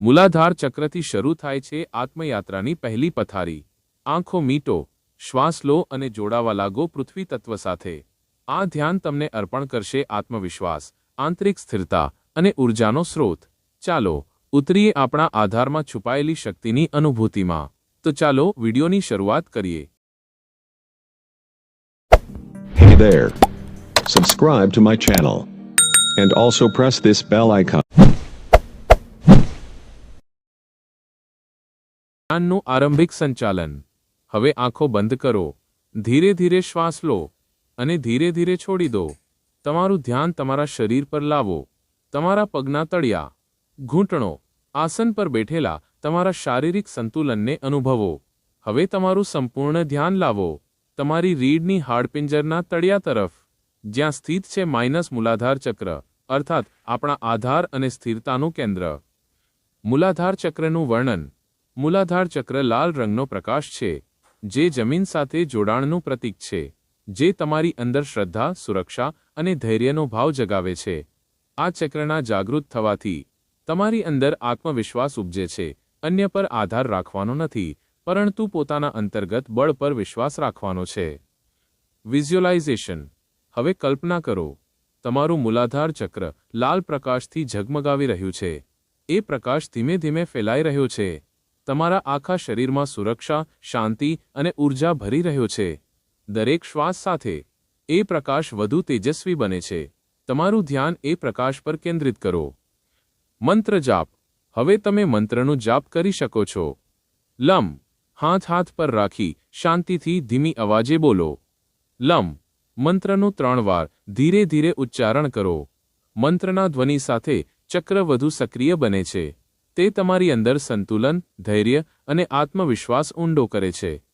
મૂલાધાર ચક્રથી શરૂ થાય છે આત્મયાત્રાની પહેલી પથારી આંખો મીટો, શ્વાસ લો અને જોડાવા લાગો પૃથ્વી તત્વ સાથે આ ધ્યાન તમને અર્પણ કરશે આત્મવિશ્વાસ, આંતરિક સ્થિરતા અને ઉર્જાનો સ્રોત ચાલો, ઉતરીએ આપણા આધારમાં છુપાયેલી શક્તિની અનુભૂતિમાં તો ચાલો, વિડીયોની શરૂઆત કરીએ Hey there. Subscribe to my channel. And also press this. ધ્યાનનું આરંભિક સંચાલન. હવે આંખો બંધ કરો. ધીરે ધીરે શ્વાસ લો અને ધીરે ધીરે છોડી દો. તમારું ધ્યાન તમારા શરીર પર લાવો. તમારા પગના તળિયા, ઘૂંટણો, આસન પર બેઠેલા તમારા શારીરિક સંતુલનને અનુભવો. હવે તમારું સંપૂર્ણ ધ્યાન લાવો. તમારી રીઢની હાડપિંજરના તળિયા તરફ, જ્યાં સ્થિત છે માઇનસ મૂલાધાર ચક્ર, અર્થાત આપણા આધાર અને સ્થિરતાનું કેન્દ્ર. મૂલાધાર ચક્રનું વર્ણન. મૂલાધાર ચક્ર લાલ રંગનો પ્રકાશ છે, જે જમીન સાથે જોડાણનું પ્રતીક છે, જે તમારી અંદર શ્રદ્ધા, સુરક્ષા અને ધૈર્યનો ભાવ જગાવે છે. આ ચક્રના જાગૃત થવાથી તમારી અંદર આત્મવિશ્વાસ ઉપજે છે, અન્ય પર આધાર રાખવાનો નથી, પરંતુ પોતાના અંતર્ગત બળ પર વિશ્વાસ રાખવાનો છે. વિઝ્યુઅલાઇઝેશન. હવે કલ્પના કરો, તમારું મૂલાધાર ચક્ર લાલ પ્રકાશથી ઝગમગાવી રહ્યું છે. એ પ્રકાશ ધીમે ધીમે ફેલાઈ રહ્યો છે. તમારા આખા શરીરમાં સુરક્ષા, શાંતિ અને ઊર્જા ભરી રહ્યો છે. દરેક શ્વાસ સાથે. એ પ્રકાશ વધુ તેજસ્વી બને છે. તમારું ધ્યાન એ પ્રકાશ પર કેન્દ્રિત કરો. મંત્ર જાપ. હવે તમે મંત્રનું જાપ કરી શકો છો. લમ. હાથ હાથ પર રાખી, શાંતિથી ધીમી અવાજે બોલો. લમ. મંત્રનું ત્રણ વાર, ધીરે ધીરે ઉચ્ચારણ કરો. મંત્રના ધ્વનિ સાથે ચક્ર વધુ સક્રિય બને છે. તે તમારી અંદર સંતુલન, ધૈર્ય અને આત્મવિશ્વાસ ઊંડો કરે છે.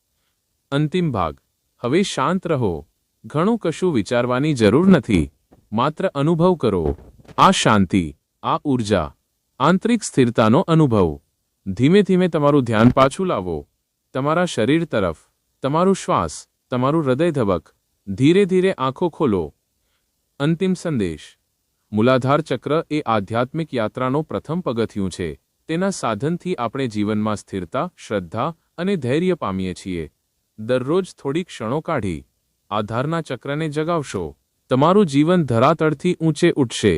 અંતિમ ભાગ. હવે શાંત રહો. ઘણું કશું વિચારવાની જરૂર નથી. માત્ર અનુભવ કરો. આ શાંતિ, આ ઊર્જા આંતરિક સ્થિરતાનો અનુભવ. ધીમે ધીમે તમારું ધ્યાન પાછું લાવો. તમારા શરીર તરફ. તમારું શ્વાસ, તમારું હૃદય ધબક. ધીરે ધીરે આંખો ખોલો. અંતિમ સંદેશ. મૂલાધાર ચક્ર એ આધ્યાત્મિક યાત્રાનો પ્રથમ પગથિયું છે. તેના સાધનથી આપણે જીવનમાં સ્થિરતા, શ્રદ્ધા અને ધૈર્ય પામીએ છીએ. દરરોજ થોડી ક્ષણો કાઢી, આધારના ચક્રને જગાવશો. તમારું જીવન ધરાતળથી ઊંચે ઉઠશે.